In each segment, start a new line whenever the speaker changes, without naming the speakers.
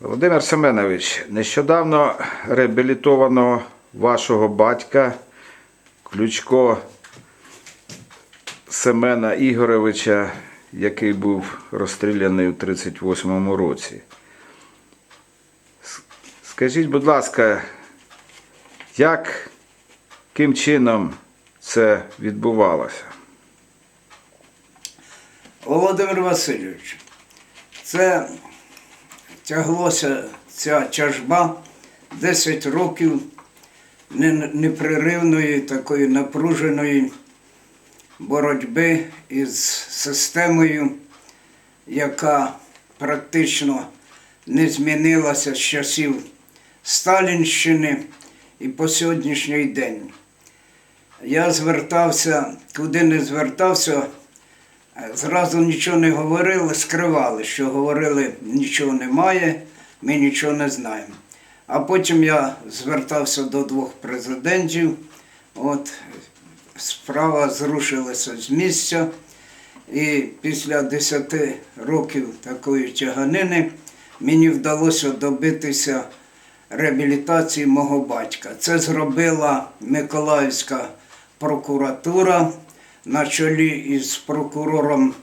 Володимир Семенович, нещодавно реабілітовано вашого батька Ключко Семена Ігоровича, який був розстріляний у 38-му році. Скажіть, будь ласка, як, ким чином це відбувалося?
Володимир Васильович, це тяглося ця тяжба 10 років непреривної такої напруженої боротьби із системою, яка практично не змінилася з часів Сталінщини і по сьогоднішній день. Я звертався, куди не звертався, Зразу нічого не говорили, скривали, що говорили, нічого немає, ми нічого не знаємо. А потім я звертався до двох президентів. От справа зрушилася з місця. І після 10 років такої тяганини мені вдалося добитися реабілітації мого батька. Це зробила Миколаївська прокуратура на чолі із прокурором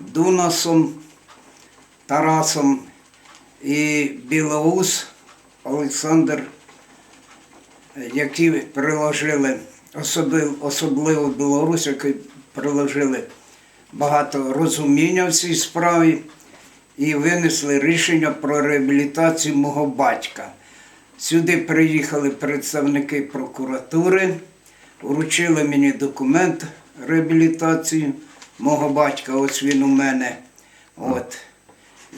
Дунасом Тарасом і Білоус Олександр, які приложили, особливо, особливо Білорусь, які приложили багато розуміння в цій справі і винесли рішення про реабілітацію мого батька. Сюди приїхали представники прокуратури, вручили мені документ реабілітації мого батька, ось він у мене. От.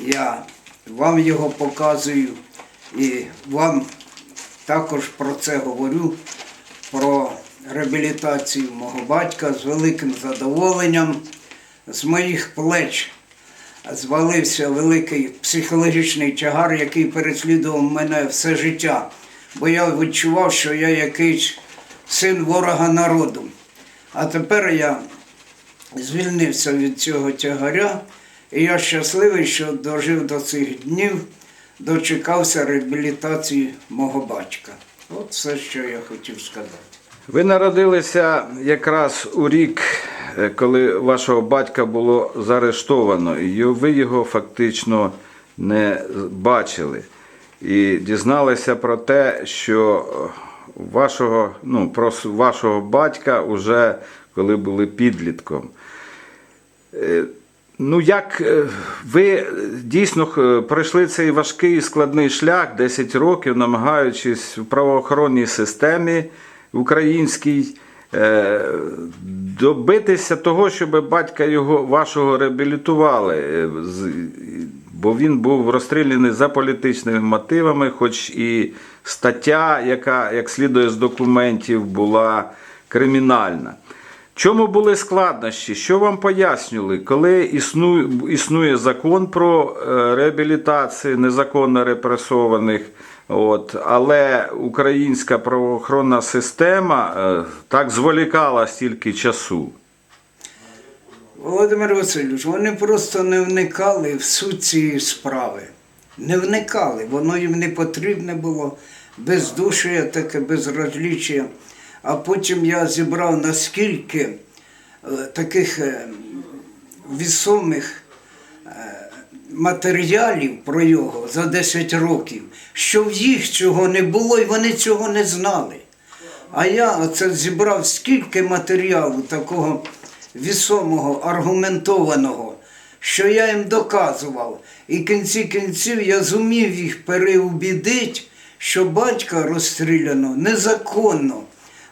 Я вам його показую і вам також про це говорю, про реабілітацію мого батька з великим задоволенням. З моїх плеч звалився великий психологічний тягар, який переслідував мене все життя. Бо я відчував, що я якийсь син ворога народу. А тепер я звільнився від цього тягаря, і я щасливий, що дожив до цих днів, дочекався реабілітації мого батька. От все, що я хотів сказати.
Ви народилися якраз у рік, е, коли вашого батька було заарештовано, і ви його фактично не бачили. І дізналися про те, що е, вашого, ну, про вашого батька вже коли були підлітком. Е, Ну, як е, ви дійсно пройшли цей важкий і складний шлях 10 років, намагаючись в правоохоронній системі українській е, добитися того, щоб батька його вашого реабілітували, бо він був розстріляний за політичними мотивами, хоч і стаття, яка, як слідує з документів, була кримінальна. Чому були складнощі? Що вам пояснювали, коли існує, існує закон про е, реабілітацію незаконно репресованих, от, але українська правоохоронна система е, так зволікала стільки часу?
Володимир Васильович, вони просто не вникали в суть цієї справи. Не вникали, воно їм не потрібне було, бездушія таке, безразліччя. А потім я зібрав наскільки е, таких е, вісомих е, матеріалів про його за 10 років, що в їх цього не було і вони цього не знали. А я оце зібрав скільки матеріалу такого вісомого, аргументованого, що я їм доказував. І в кінці кінців я зумів їх переубідити, що батька розстріляно незаконно.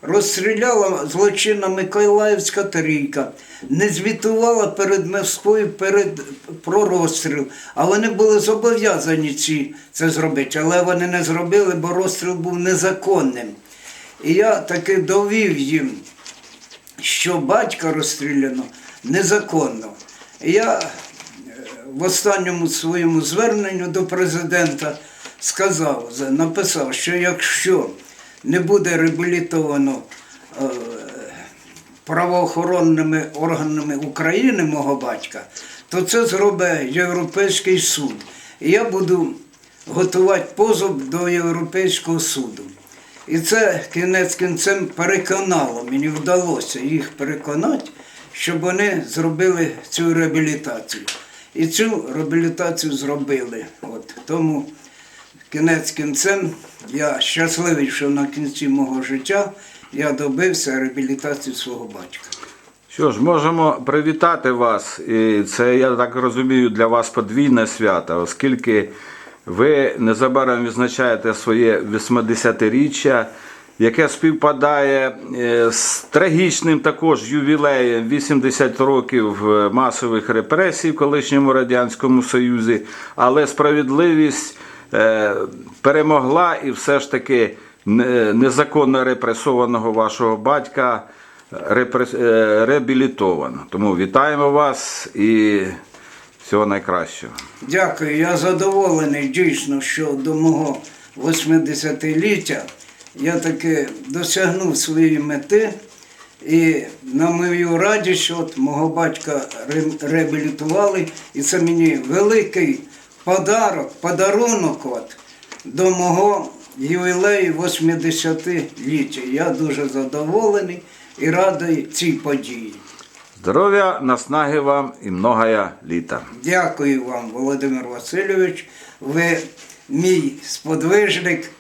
Розстріляла злочинна Миколаївська трійка, не звітувала перед Москвою перед, про розстріл. А вони були зобов'язані ці, це зробити, але вони не зробили, бо розстріл був незаконним. І я таки довів їм, що батька розстріляно незаконно. Я е, в останньому своєму зверненню до президента сказав, написав, що якщо не буде реабілітовано е, правоохоронними органами України мого батька, то це зробить Європейський суд. І я буду готувати позов до Європейського суду. І це кінець кінцем переконало, мені вдалося їх переконати, щоб вони зробили цю реабілітацію. І цю реабілітацію зробили. От. Тому кінець кінцем я щасливий, що на кінці мого життя я добився реабілітації свого батька.
Що ж, можемо привітати вас. І це, я так розумію, для вас подвійне свято, оскільки ви незабаром відзначаєте своє 80-річчя, яке співпадає е, з трагічним також ювілеєм 80 років е, масових репресій в колишньому Радянському Союзі, але справедливість е, перемогла і все ж таки незаконно репресованого вашого батька реабілітовано. Тому вітаємо вас і всього найкращого.
Дякую, я задоволений дійсно, що до мого 80-ліття я таки досягнув своєї мети. І на мою радість, от мого батька реабілітували, і це мені великий подарок, подарунок от, до мого ювілею 80-ліття. Я дуже задоволений і радий цій події.
Здоров'я, наснаги вам і многая літа.
Дякую вам, Володимир Васильович. Ви мій сподвижник,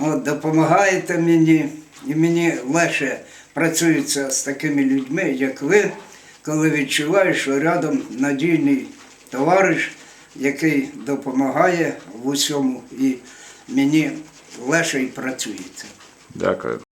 от, допомагаєте мені. І мені легше працюється з такими людьми, як ви, коли відчуваєш, що рядом надійний товариш, який допомагає в усьому, і мені легше і працюється.
Дякую.